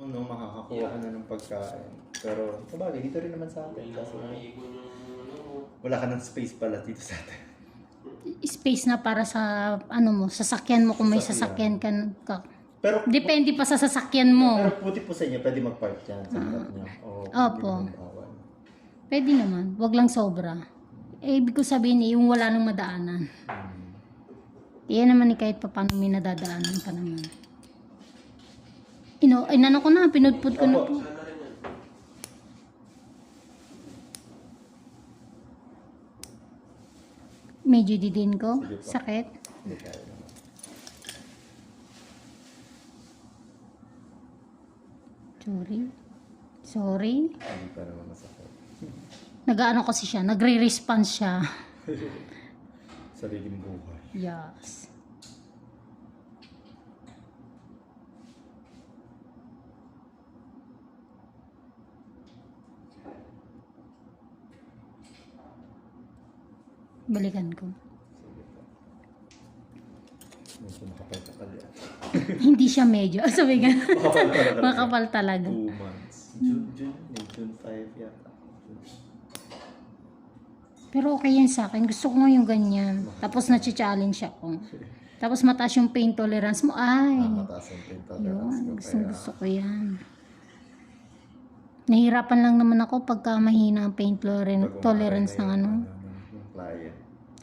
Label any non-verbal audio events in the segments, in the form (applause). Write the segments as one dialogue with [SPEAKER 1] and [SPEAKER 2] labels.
[SPEAKER 1] no, makakakuha ka na ng pagkain. Pero, sabagay, dito rin naman sa atin. Kasi wala ka ng space pala dito sa atin.
[SPEAKER 2] Space na para sa ano mo, sasakyan mo kung may
[SPEAKER 1] Sasakyan.
[SPEAKER 2] ka. ka.
[SPEAKER 1] Pero,
[SPEAKER 2] Depende pa sa sasakyan mo.
[SPEAKER 1] pero puti po sa inyo, pwede mag-park dyan sa harap niyo. O,
[SPEAKER 2] Opo. Pwede naman, wag lang sobra. Eh, ibig ko sabihin eh, yung wala nang madaanan.
[SPEAKER 1] Hmm.
[SPEAKER 2] Yan naman eh, kahit pa paano may nadadaanan ka naman. Ino, inano ko na, pinudpud ko na po. Medyo didin ko. Sakit. Sorry. Sorry. Nag-ano kasi siya, nagre-response siya. (laughs)
[SPEAKER 1] Sariling buhay.
[SPEAKER 2] Yes. Balikan ko. (laughs) Hindi siya medyo. Sabi nga, (laughs)
[SPEAKER 1] Makapal talaga. Two months. June, June, eh, June 5 yata.
[SPEAKER 2] Pero okay yan sa akin. Gusto ko nga yung ganyan. Tapos na-challenge ako. Tapos mataas yung pain tolerance mo. Ay,
[SPEAKER 1] Ah, mataas ang pain tolerance ko.
[SPEAKER 2] yun. Gusto,
[SPEAKER 1] Kaya,
[SPEAKER 2] gusto ko yan. Nahihirapan lang naman ako pagka mahina ang pain toler-
[SPEAKER 1] pag
[SPEAKER 2] tolerance ng ano.
[SPEAKER 1] yung, yung client.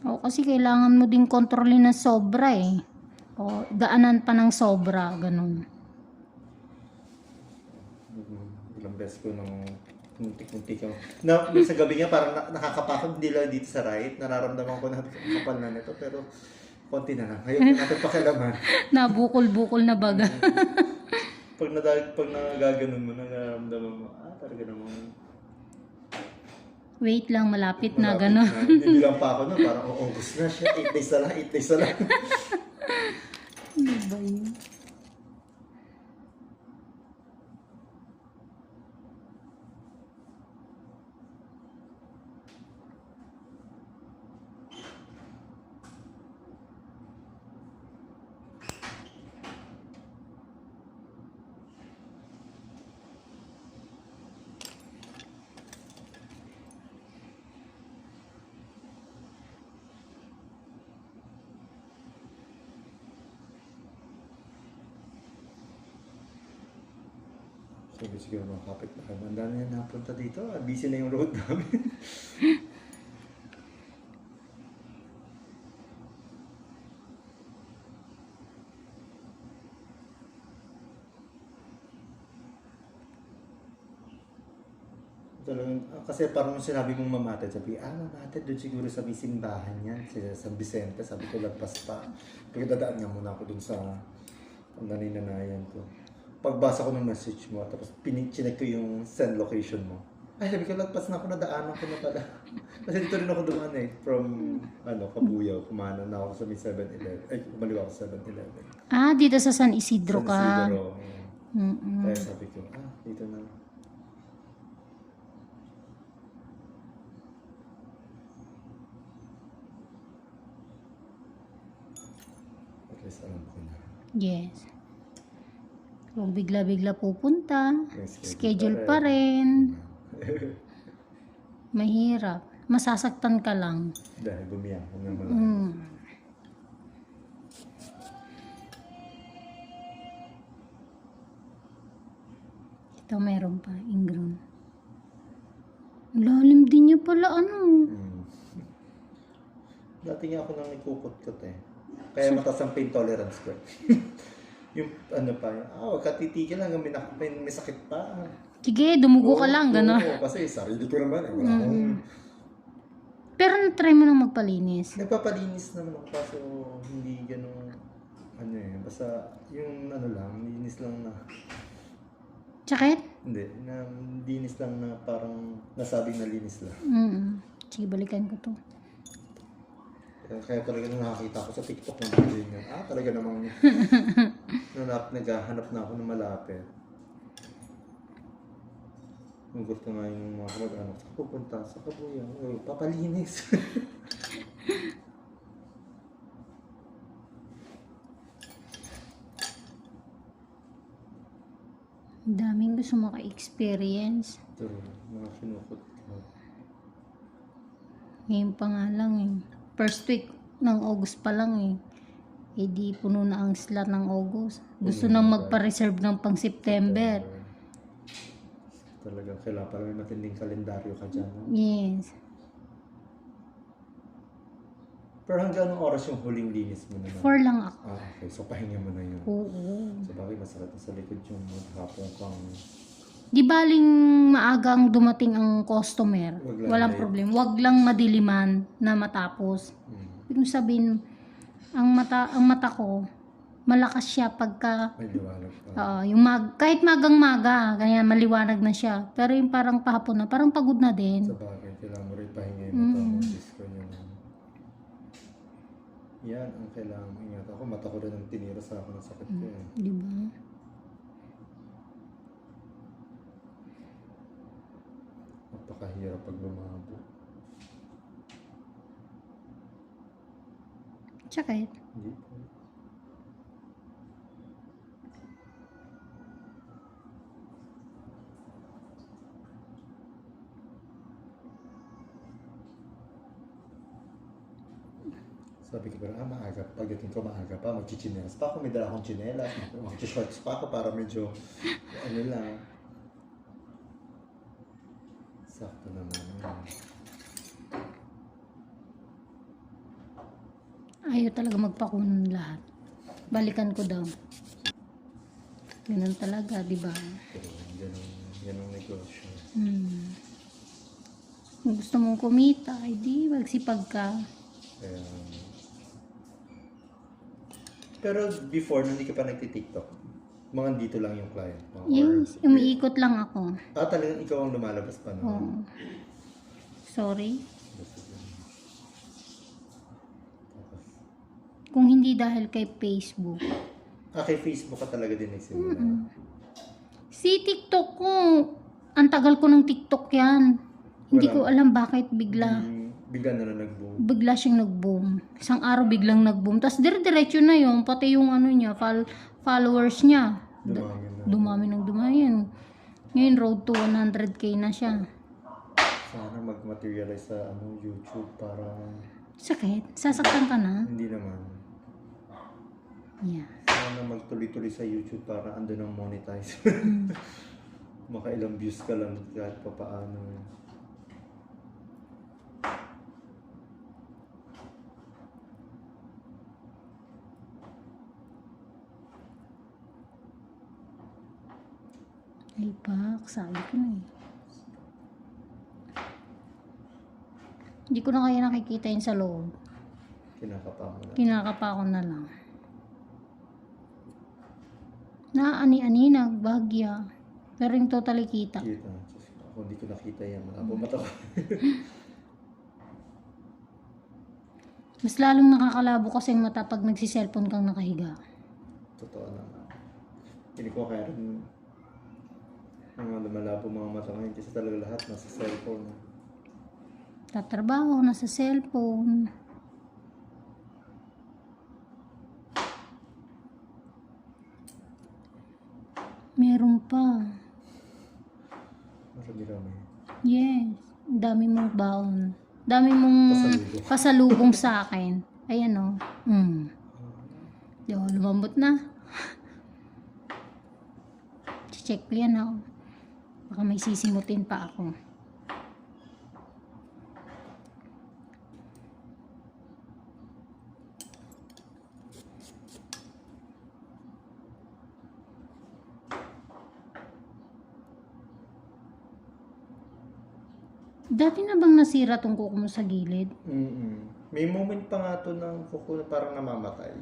[SPEAKER 2] O kasi kailangan mo din kontrolin ng sobra eh. O daanan pa ng sobra, ganun.
[SPEAKER 1] Ilang beses ko nung muntik-muntik yung... Na, sa gabi nga parang na, nakakapakot hindi lang dito sa right. Nararamdaman ko na kapal na nito pero konti na lang. Ngayon natin pakialaman. (laughs)
[SPEAKER 2] Nabukol-bukol na baga. (laughs)
[SPEAKER 1] Pag nadag, pag nagaganon mo, nararamdaman mo, ah, talaga namang
[SPEAKER 2] Wait lang, malapit na,
[SPEAKER 1] malapit
[SPEAKER 2] ganun.
[SPEAKER 1] na. Hindi lang pa ako na, parang oh, August na siya. 8 days na lang, 8 days na lang. (laughs)
[SPEAKER 2] Ano ba yun?
[SPEAKER 1] Sabi siguro mga kapit na Ang dami na napunta dito. Ah, busy na yung road namin. (laughs) Talagang, ah, kasi parang sinabi mong mamatid, sabi, ah, mamatid doon siguro sa may simbahan yan, sa San Vicente. Sabi ko, lagpas pa. Pagdadaan nga muna ako doon sa ang naninanayan ko. Pagbasa ko ng message mo, tapos pinichinek ko yung send location mo. Ay, sabi ko, lagpas na ako, nadaanan ko na pala. (laughs) Kasi dito rin ako dumaan eh, from, ano, Kabuyaw, kumana na ako sa may 7-Eleven. Ay, kumaliwa ako sa 7-Eleven.
[SPEAKER 2] Ah, dito sa San Isidro
[SPEAKER 1] San
[SPEAKER 2] ka.
[SPEAKER 1] Isidro.
[SPEAKER 2] Mm-mm.
[SPEAKER 1] Kaya sabi ko, ah, dito na. At least alam ko na.
[SPEAKER 2] Yes. Kung bigla-bigla pupunta, schedule pa rin. Mahirap. Masasaktan ka lang.
[SPEAKER 1] Dahil bumiyak ko na malaki.
[SPEAKER 2] Mm. Ito meron pa, ingron. Ang Lalim din niya pala, ano.
[SPEAKER 1] Mm. Dati nga ako nang ikukot-kot eh. Kaya mataas ang pain tolerance ko. (laughs) yung ano pa, ah, huwag ka titigil hanggang may, nak- may, may sakit pa.
[SPEAKER 2] Sige, dumugo ka lang, gano'n.
[SPEAKER 1] Oo, kasi sarili ko naman eh. Wala akong...
[SPEAKER 2] Pero try mo nang magpalinis.
[SPEAKER 1] Nagpapalinis naman ako kaso hindi ganun ano eh. Basta yung ano lang, linis lang na...
[SPEAKER 2] Sakit?
[SPEAKER 1] Hindi, na linis lang na parang nasabing na linis lang.
[SPEAKER 2] Mm Sige, balikan ko to.
[SPEAKER 1] Kaya, kaya talaga nung nakakita ko sa TikTok ng video yun, ah talaga namang (laughs) nanap, naghahanap na ako ng malapit. Ang gusto nga yung mga kamag-anak, sa pupunta sa kabuyan, oh, papalinis. (laughs)
[SPEAKER 2] Daming gusto maka-experience.
[SPEAKER 1] Ito, mga kinukot ko.
[SPEAKER 2] Ngayon pa nga lang eh. First week ng August pa lang eh. Eh di puno na ang slot ng August. Gusto nang
[SPEAKER 1] na.
[SPEAKER 2] magpa-reserve ng pang September.
[SPEAKER 1] Talagang kailangan pala may matinding kalendaryo ka dyan. no?
[SPEAKER 2] Yes.
[SPEAKER 1] Pero hanggang anong oras yung huling linis mo naman?
[SPEAKER 2] Four lang ako.
[SPEAKER 1] Ah, okay. So, pahinga mo na yun.
[SPEAKER 2] Oo.
[SPEAKER 1] Sa bagay, masakit na sa likod yung maghapong kang...
[SPEAKER 2] Di baling maagang dumating ang customer.
[SPEAKER 1] Wag lang
[SPEAKER 2] Walang
[SPEAKER 1] late.
[SPEAKER 2] problem. Wag lang madiliman na matapos.
[SPEAKER 1] Hmm,
[SPEAKER 2] Ibig sabihin, ang mata, ang mata ko, malakas siya pagka,
[SPEAKER 1] may liwanag pa.
[SPEAKER 2] oo, yung mag, kahit magang maga, ganyan, maliwanag na siya. Pero yung parang pahapon na, parang pagod na din.
[SPEAKER 1] Sa bagay, kailangan mo rin yung
[SPEAKER 2] Mm.
[SPEAKER 1] mata mo. Diyos ko yun. Yan ang kailangan mo ingat. Ako, mata ko rin ang tinira sa akin ng sakit ko eh.
[SPEAKER 2] Di ba?
[SPEAKER 1] Napakahirap pag lumabo. Po. Sabi ko ah, maaga. Pagdating ko maaga pa, magchichinelas pa ako. May dala akong chinelas. Magchishorts pa ako para medyo, ano lang.
[SPEAKER 2] Talaga magpakunan lahat. Balikan ko daw. Ganun talaga, di ba?
[SPEAKER 1] Yan ang negosyo.
[SPEAKER 2] Hmm. Kung gusto mong kumita, ay di, magsipag ka.
[SPEAKER 1] Kaya, pero before, nung hindi ka pa nagtitiktok, mga dito lang yung client mo?
[SPEAKER 2] Yes, umiikot lang ako.
[SPEAKER 1] Ah, talagang ikaw ang lumalabas pa
[SPEAKER 2] Oo.
[SPEAKER 1] no?
[SPEAKER 2] Sorry.
[SPEAKER 1] Tapos,
[SPEAKER 2] Kung hindi dahil kay Facebook.
[SPEAKER 1] ah, kay Facebook ka talaga din nagsimula.
[SPEAKER 2] Si TikTok ko, ang tagal ko ng TikTok yan. Hindi ko alam bakit bigla.
[SPEAKER 1] Hmm, bigla na lang nag-boom.
[SPEAKER 2] Bigla siyang nag-boom. Isang araw biglang nag-boom. Tapos dire-diretso na yun. Pati yung ano niya, fol- followers niya.
[SPEAKER 1] Dumami na.
[SPEAKER 2] Dumami ng dumami yun. Ngayon, road to 100k na siya.
[SPEAKER 1] Sana mag-materialize sa ano, YouTube para
[SPEAKER 2] Sakit? Sasaktan ka na?
[SPEAKER 1] hindi naman.
[SPEAKER 2] Yeah.
[SPEAKER 1] Sana magtuloy-tuloy sa YouTube para andun ang monetize. (laughs) Makailang views ka lang kahit pa paano.
[SPEAKER 2] Ay, pak. Sabi ko na eh. Hindi ko na kaya nakikita yun sa loob.
[SPEAKER 1] Kinakapa mo na.
[SPEAKER 2] Kinakapa ko na lang. Naani-ani, nagbagya. Pero yung totally kita.
[SPEAKER 1] Kita. Ako hindi ko nakita yan. Malabo mata ko.
[SPEAKER 2] Mas lalong nakakalabo kasi yung mata pag nagsiselfone kang nakahiga.
[SPEAKER 1] Totoo naman. Hindi ko kaya rin mga lumalabo mga mata ngayon kasi talaga lahat nasa cellphone.
[SPEAKER 2] Tatrabaho, nasa cellphone. Meron pa.
[SPEAKER 1] Marami kami.
[SPEAKER 2] Yes. Dami mong baon. Dami mong
[SPEAKER 1] Pasalubong.
[SPEAKER 2] pasalubong sa akin. Ayan o. Mm. Yo, lumambot na. (laughs) Check ko yan ako. Baka may sisimutin pa ako. Dati na bang nasira tong kuko mo sa gilid?
[SPEAKER 1] mm May moment pa nga to ng kuko na parang namamatay.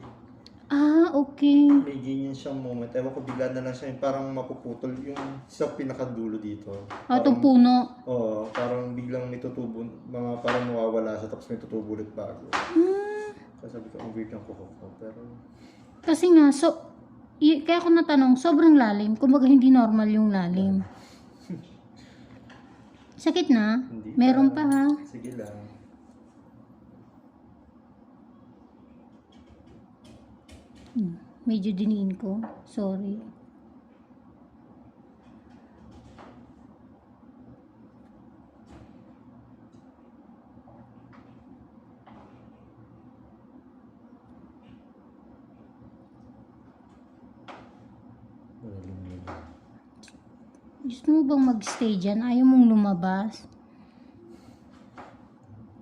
[SPEAKER 2] Ah, okay.
[SPEAKER 1] May ganyan siyang moment. Ewan ko bigla na lang siya yung parang mapuputol yung sa pinakadulo dito.
[SPEAKER 2] Ah, itong puno.
[SPEAKER 1] Oo, parang biglang may tutubo, mga parang mawawala siya tapos may tutubo ulit bago.
[SPEAKER 2] Hmm.
[SPEAKER 1] Kasi sabi ko, ang weird ng kuko ko. Pero,
[SPEAKER 2] Kasi nga, so, y- kaya ako natanong, sobrang lalim. Kumbaga, hindi normal yung lalim. Sakit na?
[SPEAKER 1] hindi
[SPEAKER 2] Meron pa ha?
[SPEAKER 1] Sige lang.
[SPEAKER 2] Hmm, Medyo diniin ko. Sorry. Gusto mo bang magstay dyan? Ayaw mong lumabas?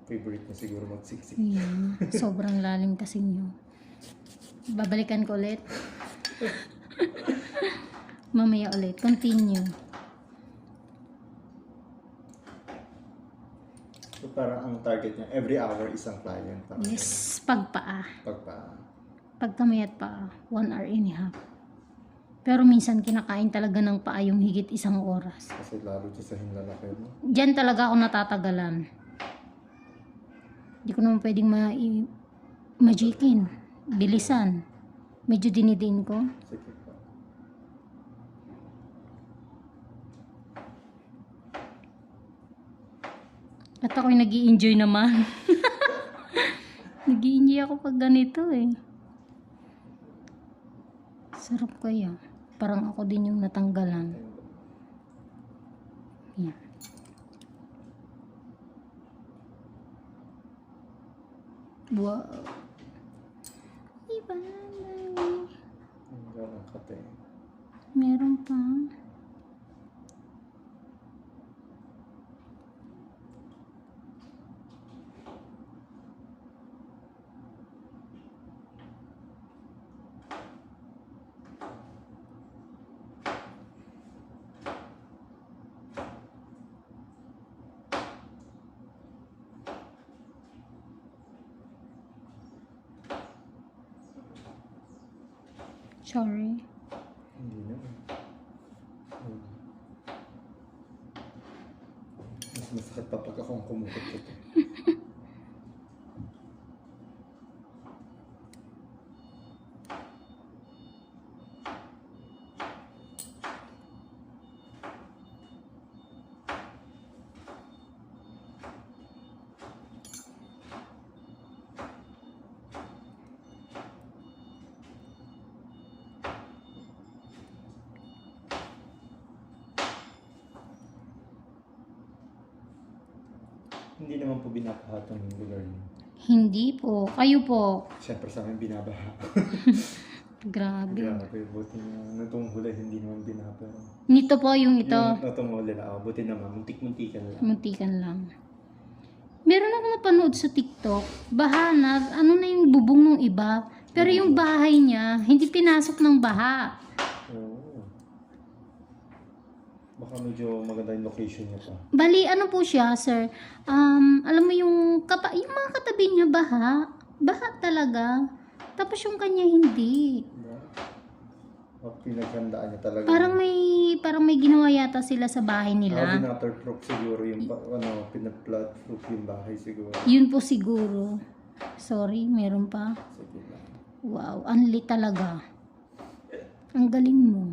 [SPEAKER 1] Favorite niya siguro magsiksik.
[SPEAKER 2] Yan. Sobrang lalim kasi nyo. Babalikan ko ulit. (laughs) Mamaya ulit. Continue.
[SPEAKER 1] So parang ang target niya, every hour isang client. Parang
[SPEAKER 2] Yes. Pagpaa.
[SPEAKER 1] Pagpa,
[SPEAKER 2] Pagkamay at paa. One hour and a half. Pero minsan kinakain talaga ng paa yung higit isang oras.
[SPEAKER 1] kasi lalo siya sa hinlalaki mo.
[SPEAKER 2] Diyan talaga ako natatagalan. Hindi ko naman pwedeng ma magikin. Bilisan. Medyo dinidiin ko.
[SPEAKER 1] Sige pa.
[SPEAKER 2] At ako'y nag enjoy naman. (laughs) nag enjoy ako pag ganito eh. Sarap kaya. Parang ako din yung natanggalan. Yan. Wow. Iba
[SPEAKER 1] Ang ganang kate.
[SPEAKER 2] Meron pa. Sorry.
[SPEAKER 1] Hindi. Hmm. Mas masakit pa pag akong kumukot ko. (laughs) Binapahatong yung lugar niyo.
[SPEAKER 2] Hindi po. Kayo po.
[SPEAKER 1] Siyempre sa amin binabaha. (laughs)
[SPEAKER 2] Grabe.
[SPEAKER 1] Grabe, buti na nitong huli hindi naman binabaha.
[SPEAKER 2] Nito po yung ito.
[SPEAKER 1] Yung nitong huli na, oh, buti naman, muntik-muntikan lang.
[SPEAKER 2] Muntikan lang. Meron ako napanood sa TikTok. Baha na, ano na yung bubong ng iba. Pero yung bahay niya, hindi pinasok ng baha.
[SPEAKER 1] Oo. Baka medyo maganda yung location niya pa.
[SPEAKER 2] Bali, ano po siya, sir? Um, alam mo yung, kapa, yung mga katabi niya, baha. Baha talaga. Tapos yung kanya, hindi.
[SPEAKER 1] O pinaghandaan niya talaga.
[SPEAKER 2] Parang may, parang may ginawa yata sila sa bahay
[SPEAKER 1] Ah,
[SPEAKER 2] nila.
[SPEAKER 1] binaterproof siguro yung, pa- ano, pinaplatproof yung bahay siguro.
[SPEAKER 2] Yun po siguro. Sorry, meron pa.
[SPEAKER 1] Sige lang.
[SPEAKER 2] Wow, anli talaga. Ang galing mo.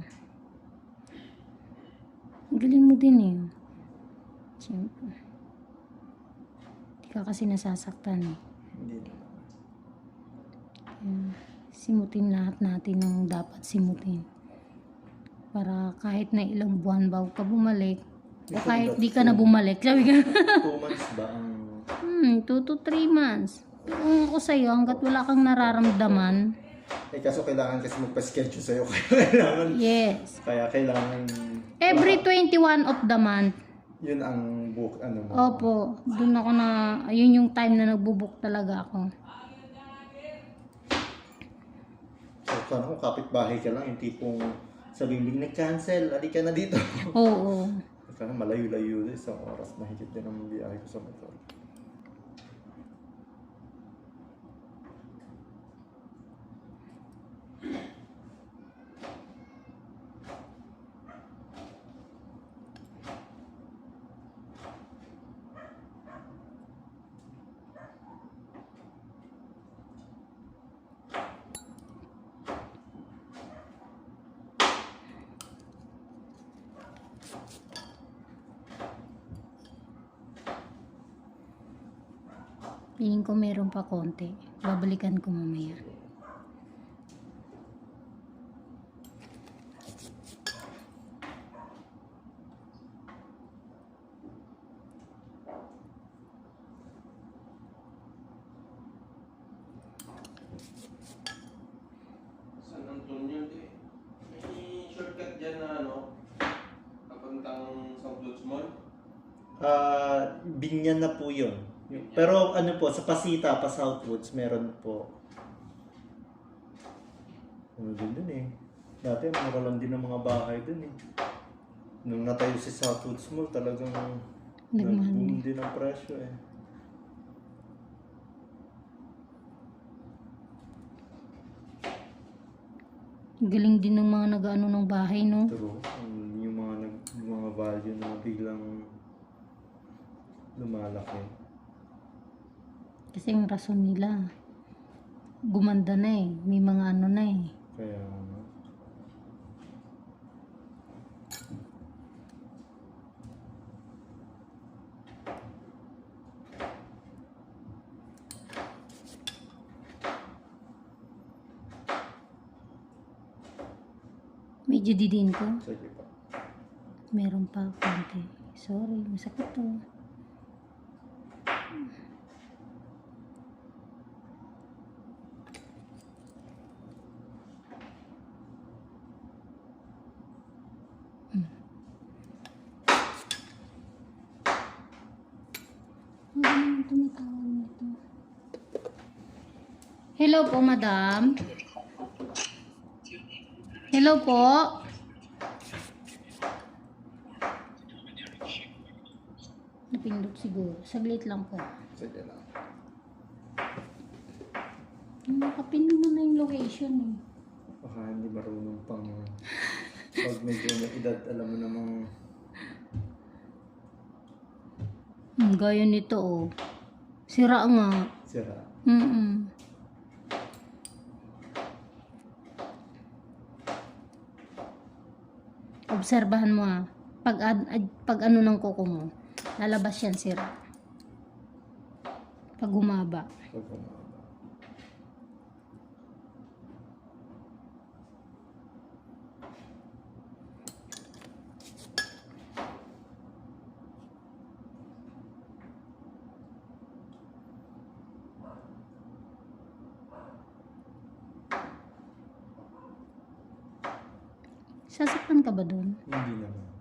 [SPEAKER 2] Galing mo din eh. Siyempre. Hindi ka kasi nasasaktan eh.
[SPEAKER 1] Hindi.
[SPEAKER 2] Kaya simutin lahat natin ng dapat simutin. Para kahit na ilang buwan bago ka bumalik, o kahit di ka na bumalik, sabi ka, (laughs)
[SPEAKER 1] Two months ba ang...
[SPEAKER 2] hmm, 2 to 3 months. Kung ako sa'yo, hanggat wala kang nararamdaman,
[SPEAKER 1] Eh, kaso kailangan kasi magpa-schedule sa'yo. (laughs) Kaya kailangan...
[SPEAKER 2] yes.
[SPEAKER 1] Kaya kailangan...
[SPEAKER 2] Every 21 of the month,
[SPEAKER 1] Yun ang book, ano mo.
[SPEAKER 2] Opo, doon ako na, ayun yung time na nagbubuk talaga ako.
[SPEAKER 1] So, sana kung kapitbahay ka lang, yung tipong sabihin big nag-cancel, ali ka na dito.
[SPEAKER 2] Oo.
[SPEAKER 1] Sana malayo-layo din, isang oras mahigit din ang biyahe ko sa motor.
[SPEAKER 2] Piling ko meron pa konti. Babalikan ko mamaya.
[SPEAKER 3] San Antonio, di. May shortcut dyan na ano, papunta Mall?
[SPEAKER 1] Ah, binyan na po yun. Pero ano po, sa Pasita, pa Southwoods, meron po. Ano din dun eh. Dati, mura lang din ang mga bahay dun eh. Nung natayo si Southwoods Mall, talagang nag-boom din ang presyo eh.
[SPEAKER 2] Galing din ng mga nag-ano ng bahay, no?
[SPEAKER 1] True. Yung mga, nag, yung mga value na biglang lumalaki.
[SPEAKER 2] Kasi yung rason nila, gumanda na eh. May mga ano na eh.
[SPEAKER 1] Kaya ano.
[SPEAKER 2] Medyo didin ko.
[SPEAKER 1] Sige pa.
[SPEAKER 2] Meron pa konti. Sorry, masakit to. Hmm. Ano naman tumatawag nito? Hello po, madam. Hello po. Napindot siguro. Saglit lang po.
[SPEAKER 1] Sige lang.
[SPEAKER 2] Nakapin mo na yung location eh.
[SPEAKER 1] Baka hindi marunong pang... Pag medyo may edad, alam mo namang...
[SPEAKER 2] Ang gaya nito oh. Sira nga.
[SPEAKER 1] Sira.
[SPEAKER 2] Mm Obserbahan mo ah. Pag, ad, pag ano ng kuko mo, lalabas yan sira. Pag humaba.
[SPEAKER 1] Pag umaba.
[SPEAKER 2] Sasaktan ka ba doon?
[SPEAKER 1] Hindi naman.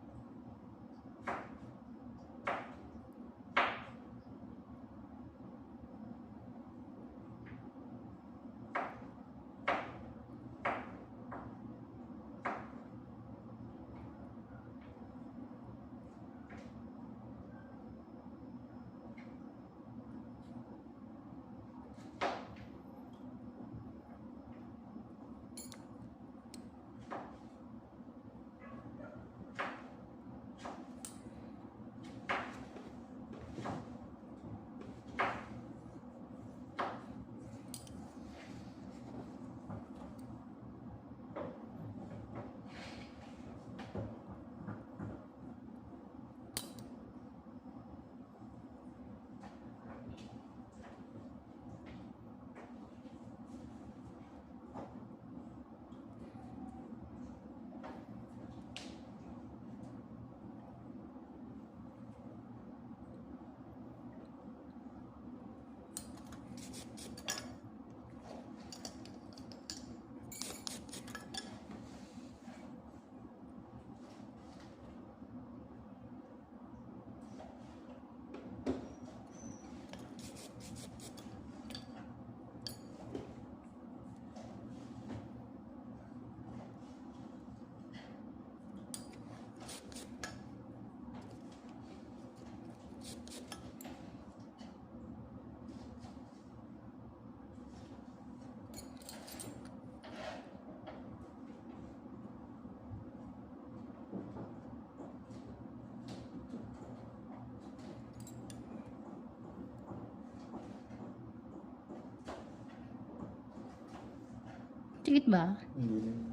[SPEAKER 2] Tikit ba?
[SPEAKER 1] Hindi naman.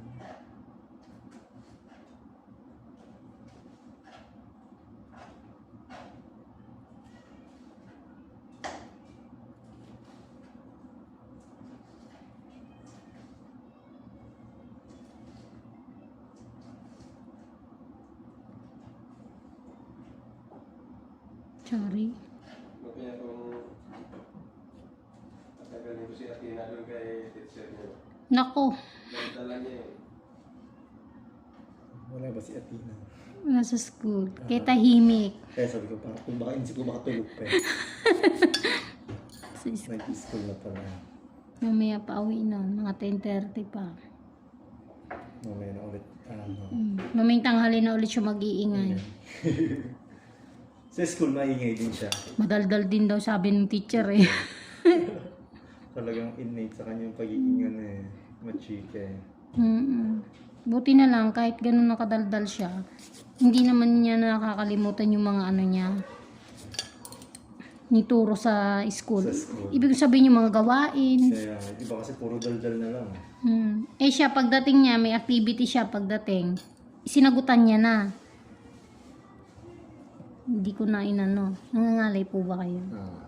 [SPEAKER 2] Sorry.
[SPEAKER 3] Kaya kung tatagalin ko si Athena doon kay teacher niyo.
[SPEAKER 2] Nako.
[SPEAKER 3] Dala niya eh.
[SPEAKER 1] Wala ba si Athena?
[SPEAKER 2] Nasa school. Kaya tahimik.
[SPEAKER 1] Kaya sabi ko, parang kung baka inisip ko baka tulog pa (laughs) eh.
[SPEAKER 2] Sa school.
[SPEAKER 1] Nag-school na pala.
[SPEAKER 2] Mamaya pa uwi nun. Mga 10.30 pa.
[SPEAKER 1] Mamaya na ulit. Ano.
[SPEAKER 2] Mm. Mamayang tanghali na ulit siya mag-iingay. (laughs)
[SPEAKER 1] Sa school, maingay din siya.
[SPEAKER 2] Madaldal din daw sabi ng teacher eh. (laughs)
[SPEAKER 1] Talagang innate sa kanya yung pagiging ano eh. Machika eh.
[SPEAKER 2] Mm-mm. Buti na lang kahit ganun nakadaldal siya, hindi naman niya nakakalimutan yung mga ano niya nituro sa school.
[SPEAKER 1] Sa school.
[SPEAKER 2] Ibig sabihin yung mga gawain.
[SPEAKER 1] Kaya, iba kasi puro daldal na lang.
[SPEAKER 2] Hmm. Eh siya, pagdating niya, may activity siya pagdating. Sinagutan niya na. Hindi ko na inano. Nangangalay po ba kayo?
[SPEAKER 1] Ah.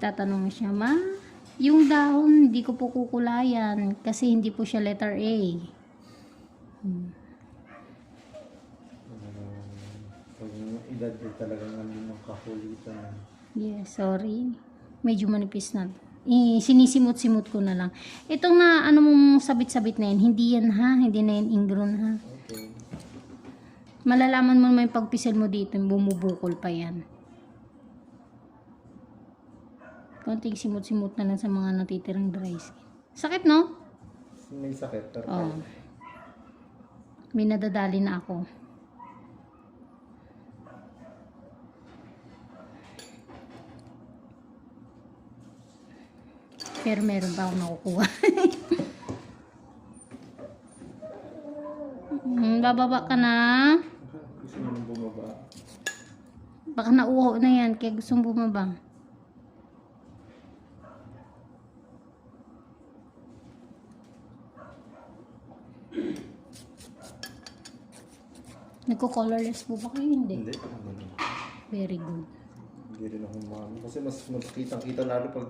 [SPEAKER 2] Tatanong siya, ma, yung dahon hindi ko po kukulayan kasi hindi po siya letter A.
[SPEAKER 1] Pag yung edad eh, talagang nandun ng kakulitan.
[SPEAKER 2] Yes, sorry. Medyo manipis na. Eh, sinisimot-simot ko na lang. Itong na ano mong sabit-sabit na yan, hindi yan ha, hindi na yan ingron ha.
[SPEAKER 1] Okay.
[SPEAKER 2] Malalaman mo naman yung mo dito, bumubukol pa yan. Konting simot-simot na lang sa mga natitirang dry skin. Sakit no?
[SPEAKER 1] May sakit. Pero
[SPEAKER 2] Oo. May nadadali na ako. Pero meron pa ako nakukuha. (laughs) Hmm, bababa ka na.
[SPEAKER 1] gusto mo bumaba.
[SPEAKER 2] Baka nauho na yan, kaya gusto mong bumaba. Nagko-colorless po ba kayo? Hindi.
[SPEAKER 1] Hindi.
[SPEAKER 2] Very good.
[SPEAKER 1] Hindi rin ako maano. Kasi mas mas kitang kita lalo pag